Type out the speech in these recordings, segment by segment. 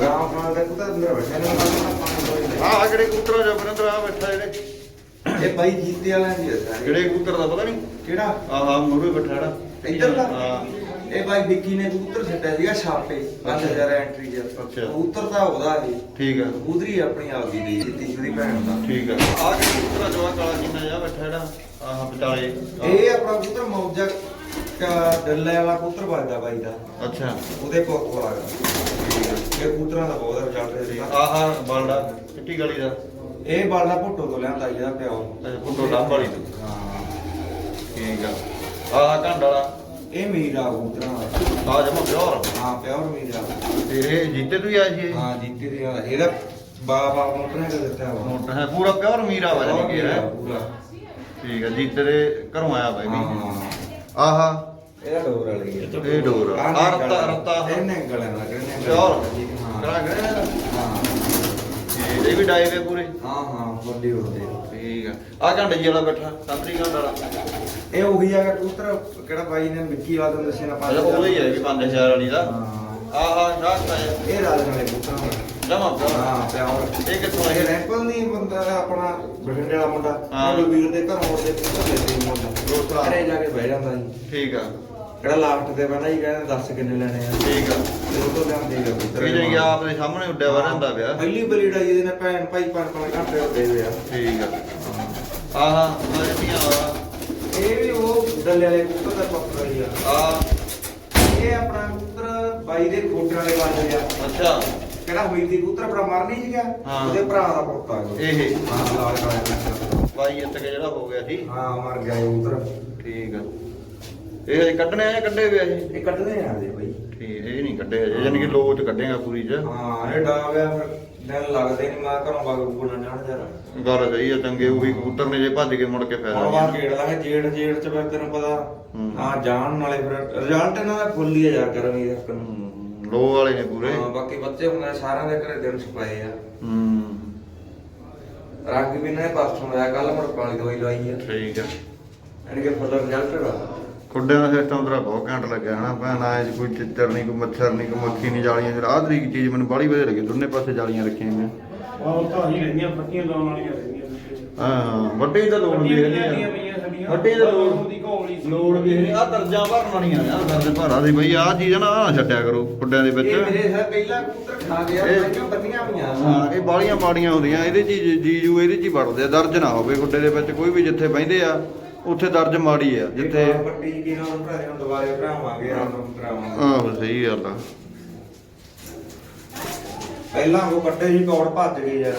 ਰਾਮ ਨਾਲ ਦਾ ਕੁੱਤਾ ਅੰਦਰ ਬੈਠਾ ਨੇ ਪਾਣੀ ਕੋਈ ਨਹੀਂ ਆਹ ਕਿਹੜੇ ਕਬੂਤਰ ਆ ਜਬਰਿੰਦਰ ਆ ਬੈਠਾ ਇਹਦੇ। ਇਹ ਬਾਈ ਜੀਤੇ ਵਾਲਿਆਂ ਦੀ ਦੱਸਿਆ ਕਿਹੜੇ ਕਬੂਤਰ ਦਾ ਪਤਾ ਨਹੀਂ? ਕਿਹੜਾ? ਆਹ ਆਹ ਮੂਰੇ ਬੈਠਾ ਜਿਹੜਾ ਇੱਧਰ ਦਾ? ਹਾਂ। ਇਹ ਬਾਈ ਵਿੱਕੀ ਨੇ ਕਬੂਤਰ ਛੱਡਿਆ ਸੀਗਾ ਛਾਪੇ 5000 ਐਂਟਰੀ ਚ। ਅੱਛਾ। ਕਬੂਤਰ ਤਾਂ ਉਹਦਾ ਇਹ ਠੀਕ ਆ। ਕਬੂਤਰੀ ਆਪਣੀ ਆਪ ਦੀ ਦੀ ਤੀਸਰੀ ਭੈਣ ਦਾ। ਠੀਕ ਆ। ਆਹ ਕਿਹੜੇ ਕਬੂਤਰ ਆ ਜਵਾ ਕਾਲਾ ਜਿੰਨਾ ਜਿਹਾ ਬੈਠਾ ਜਿਹੜਾ ਆਹ ਵਿਚਾਲੇ। ਇਹ ਆਪਣਾ ਕਬੂਤਰ ਮੌਜਾ ਕਾ ਡੱਲੇ ਵਾਲਾ ਕਬੂਤਰ ਵੱਜਦਾ ਬਾਈ ਦਾ। ਅੱਛਾ। ਉਹਦੇ ਕੋਲ ਕੋਲ ਆ ਇਹ ਕਬੂਤਰਾਂ ਦਾ ਬਹੁਤ ਰਿਜ਼ਲਟ ਠੀਕ ਹੈ ਆ ਆਹ ਆਹ ਬਾਲਡਾ ਚਿੱਟੀ ਗਲੀ ਦਾ। ਇਹ ਬਾਲਾ ਭੁੱਟੋ ਤੋਂ ਲਿਆਂਦਾ ਇਹਦਾ ਪਿਓ। ਇਹ ਫੋਟੋ ਡੱਬ ਵਾਲੀ ਤੋਂ। ਹਾਂ। ਠੀਕ ਆ। ਆਹ ਘੰਡ ਵਾਲਾ। ਇਹ ਮੀਰਾ ਕਬੂਤਰਾਂ ਦਾ। ਆ ਜਮਾ ਪਿਓਰ ਹਾਂ ਪਿਓਰ ਮੀਰਾ ਤੇ ਇਹ ਜੀਤੇ ਤੋਂ ਹੀ ਸੀ ਇਹ? ਹਾਂ ਜੀਤੇ ਦੇ ਆ। ਇਹਦਾ ਬਾਬਾ ਮੋਟਰ ਨੇ ਦਿੱਤਾ ਵਾ ਮੋਟਰ ਹੈ ਪੂਰਾ ਪਿਓਰ ਮੀਰਾ ਵਾ ਜਾਨੀ ਕਿ ਹੈ। ਪੂਰਾ। ਠੀਕ ਆ ਜੀਤੇ ਦੇ ਘਰੋਂ ਆਇਆ ਬਾਈ। ਵੀ ਹਾਂ। ਆਹਾ ਇਹਦਾ ਡੋਰ ਵਾਲੀ ਹੈ। ਇਹ ਡੋਰ ਆ ਆਹ ਰੱਤਾ ਰੱਤਾ ਇਹ ਨੰਗਲ ਹੈ ਨਾ ਕਿਹਨੇ ਪਿਓਰ ਹਾਂ। ਕਰਾ ਗਏ ਨੇ ਹਾਂ। ਇਹ ਵੀ ਡਾਈ ਵੇ ਪੂਰੇ। ਹਾਂ ਹਾਂ ਵੱਡੀ ਹੁੰਦੀ ਠੀਕ ਆ। ਆ ਘੰਟੇ ਜੀ ਵਾਲਾ ਬੈਠਾ। ਸੰਤਰੀ ਘੰਟਾ ਵਾਲਾ ਇਹ ਉਹੀ ਜਗ੍ਹਾ ਕਬੂਤਰ ਕਿਹੜਾ ਬਾਈ ਨੇ ਮਿੱਕੀ ਵਾਲਾ ਤੁਹਾਨੂੰ ਦੱਸਿਆ ਨਾ ਅੱਛਾ ਉਹ ਹੀ ਹੈ ਵੀ 5000 ਵਾਲੀ ਦਾ। ਹਾਂ। ਆਹਾ ਸ਼ਾਹ ਇਹ। ਰਾਜ ਨਾਲੇ ਕਬੂਤਰ ਜਮਾ ਹਾਂ ਪਿਓਰ। ਇਹ ਕਿੱਥੋਂ ਇਹ ਆਇਆ ਰੈਂਪਲ ਨਹੀਂ ਬੰਦਾ ਆਪਣਾ ਬਠਿੰਡੇ ਵਾਲਾ ਮੁੰਡਾ। ਹਾਂ। ਉਹ ਵੀਰ ਦੇ ਘਰੋਂ ਉਹਦੇ ਲੈ ਸੀ ਮੁੰਡਾ ਦੋਸਤ ਘਰੇ ਜਾ ਕੇ ਬਹਿ ਜਾਂਦਾ ਜੀ। ਠੀਕ ਆ। ਕਿਹੜਾ ਲਾਸਟ ਤੇ ਬਹਿਣਾ ਜੀ ਕਹਿੰਦੇ ਦੱਸ ਕਿੰਨੇ ਲੈਣੇ ਆ। ਠੀਕ ਆ। ਤੇ ਉਹ ਤੋਂ ਲਿਆਂਦੇ ਆ। ਕਬੂਤਰ ਇਹ ਜਾਈ ਆਪ ਦੇ ਸਾਹਮਣੇ ਉੱਡਿਆ ਵਾ ਰਹਿੰਦਾ ਪਿਆ। ਪਹਿਲੀ ਬਰੀਡ ਆਈ ਇਹਦੇ ਨੇ ਭੈਣ ਭਾਈ ਪੰਜ ਪੰਜ ਘੰਟੇ ਉੱਡੇ ਹੋਏ ਆ। ਠੀਕ ਆ। ਆਹਾ ਆ ਜਿਹੜੀਆਂ ਆ ਇਹ ਵੀ ਉਹ ਡੱਲੇ ਵਾਲੇ ਕਬੂਤਰ ਦਾ ਪੱਕਾ ਹੀ ਆ। ਆ ਇਹ ਆਪਣਾ ਕਬੂਤਰ ਬਾਈ ਦੇ ਖੋਟਰ ਵਾਲੇ ਬਾਜੇ ਆ ਅੱਛਾ। ਕਿਹੜਾ ਹੋਈ ਦੀ ਕਬੂਤਰ ਆਪਣਾ ਮਰ ਨਹੀਂ ਸੀਗਾ। ਹਾਂ। ਉਹਦੇ ਭਰਾ ਦਾ ਪੁੱਤ ਆ ਇਹ। ਇਹ। ਹਾਂ ਲਾਲ ਕਾਲਾ ਬਾਈ ਇੱਥੇ ਜਿਹੜਾ ਹੋ ਗਿਆ ਸੀ? ਹਾਂ ਮਰ ਗਿਆ ਇਹ ਕਬੂਤਰ। ਠੀਕ ਆ। ਇਹ ਹਜੇ ਕੱਢਣੇ ਆ ਜਾਂ ਕੱਢੇ ਹੋਏ ਆ ਇਹ ਇਹ ਕੱਢਦੇ ਆ ਦੇ ਬਾਈ। ਠੀਕ ਇਹ ਨਹੀਂ ਕੱਢੇ ਹਜੇ ਯਾਨੀ ਕਿ ਲੋਚ ਕੱਢੇਗਾ ਪੂਰੀ ਚ। ਹਾਂ ਇਹ ਡਾ ਗਿਆ ਫਿਰ ਦਿਨ ਲੱਗਦੇ ਨਹੀਂ ਮੈਂ ਘਰੋਂ ਬਾਗ ਬੁਣਾ ਜਾਣ ਜਰਾ ਗੱਲ ਸਹੀ ਆ ਚੰਗੇ ਉਹੀ ਕਬੂਤਰ ਨੇ ਜੇ ਭੱਜ ਕੇ ਮੁੜ ਕੇ ਹੁਣ ਫਾਇਦਾ ਬਾਹਰ ਨਹੀਂ ਗੇੜ ਲਾਂਗੇ ਜੇੜ ਜੇੜ ਚ ਫਿਰ ਤੈਨੂੰ ਪਤਾ ਹੂੰ। ਹਾਂ ਜਾਣ ਨਾਲੇ ਫਿਰ ਰਿਜ਼ਲਟ ਇਹਨਾਂ ਦਾ ਫੁੱਲ ਹੀ ਆ ਯਾਰ ਕਰਮੀ ਦਾ। ਹੂੰ, ਲੋ ਵਾਲੇ ਨੇ ਪੂਰੇ। ਹਾਂ ਬਾਕੀ ਬੱਚੇ ਹੁੰਦੇ ਸਾਰਿਆਂ ਦੇ ਘਰੇ ਦਿਨ ਛਪਾਏ ਆ। ਹੂੰ। ਰੰਗ ਵੀ ਨੇ ਪਰਸੋਂ ਆਇਆ ਕੱਲ ਮੁੜ ਪਾਣੀ ਦਵਾਈ ਲਵਾਈ ਆ। ਠੀਕ ਆ। ਯਾਨੀ ਕਿ ਫੁੱਲ ਰਿਜ਼ਲਟ ਹੈਗਾ ਖੁੱਡਿਆਂ ਦਾ ਸਿਸਟਮ ਤੇਰਾ ਬਹੁਤ ਘੈਂਟ ਲੱਗਿਆ ਹਨਾ ਭੈਣ ਆਏ ਕੋਈ ਚਿੱਤਰ ਨਹੀਂ ਕੋਈ ਮੱਛਰ ਨਹੀਂ ਕੋਈ ਮੱਖੀ ਨਹੀਂ ਜਾਲੀਆਂ ਜਿਹੜਾ ਆਹ ਤਰੀਕ ਚੀਜ਼ ਮੈਨੂੰ ਬੜੀ ਵਧੀਆ ਲੱਗੀ ਦੋਨੇ ਪਾਸੇ ਜਾਲੀਆਂ ਰੱਖੀਆਂ ਨੇ ਉਹ ਤਾਂ ਹੀ ਰਹਿੰਦੀਆਂ ਪੱਟੀਆਂ ਲਾਉਣ ਵਾਲੀਆਂ ਰਹਿੰਦੀਆਂ ਹਾਂ ਵੱਡੀ ਤਾਂ ਲੋੜ ਵੀ ਪਈਆਂ ਸਾਡੀਆਂ ਵੱਡੀ ਤਾਂ ਲੋੜ ਲੋੜ ਵੀ ਹੈ ਆ ਦਰਜਾ ਭਰਨ ਵਾਲੀਆਂ ਆ ਦਰਜ ਭਰਾ ਦੀ ਬਈ ਆਹ ਚੀਜ਼ ਨਾ ਆਹ ਨਾ ਛੱਡਿਆ ਕਰੋ ਖੁੱਡਿਆਂ ਦੇ ਇਹ ਮੇਰੇ ਵਿੱਚ ਸਾਹ ਪਹਿਲਾ ਕਬੂਤਰ ਖਾ ਗਿਆ ਇਹ- ਮੈਨੂੰ ਬੰਨੀਆਂ ਪਈਆਂ। ਹਾਂ ਇਹ ਬਾਲੀਆਂ ਮਾੜੀਆਂ ਹੁੰਦੀਆਂ ਇਹਦੇ ਚ ਹੀ ਜੀਜੂ ਇਹਦੇ ਚ ਹੀ ਵੜਦੇ ਆ ਦਰਜ ਨਾ ਹੋਵੇ ਖੁੱਡੇ ਦੇ ਵਿੱਚ ਕੋਈ ਵੀ ਜਿੱਥੇ ਬਹਿੰਦੇ ਆ। ਉੱਥੇ ਦਰਜ ਮਾੜੀ ਆ ਜਿੱਥੇ ਜਿੱਥੇ ਵੱਡੀ ਕੀ ਨਾਲ ਭਰਾਏ ਨੂੰ ਦੁਬਾਰੇ ਭਰਾਵਾਂਗੇ ਰਾਮ ਕਰਾਵਾਂਗੇ ਆਹੋ ਸਹੀ ਗੱਲ ਆ। ਪਹਿਲਾਂ ਉਹ ਕੱਟੇ ਜੀ ਕੌੜ ਭੱਜ ਗਏ ਯਾਰ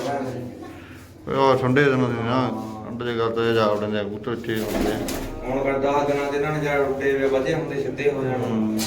ਮੈਂ ਉਹ ਠੰਡੇ ਦਿਨਾਂ ਦੇ ਨਾ ਠੰਡ ਦੇ ਕਰਦੇ ਜਾ ਵੜਦੇ ਆ ਕਬੂਤਰ ਇੱਥੇ ਹੁੰਦੇ ਆ। ਹੁਣ ਕਰ 10 ਦਿਨਾਂ ਦੇ ਇਹਨਾਂ ਨੇ ਜਾ ਉੱਡੇ ਵੇ ਵਧੇ ਹੁੰਦੇ ਸਿੱਧੇ ਹੋ ਜਾਣ।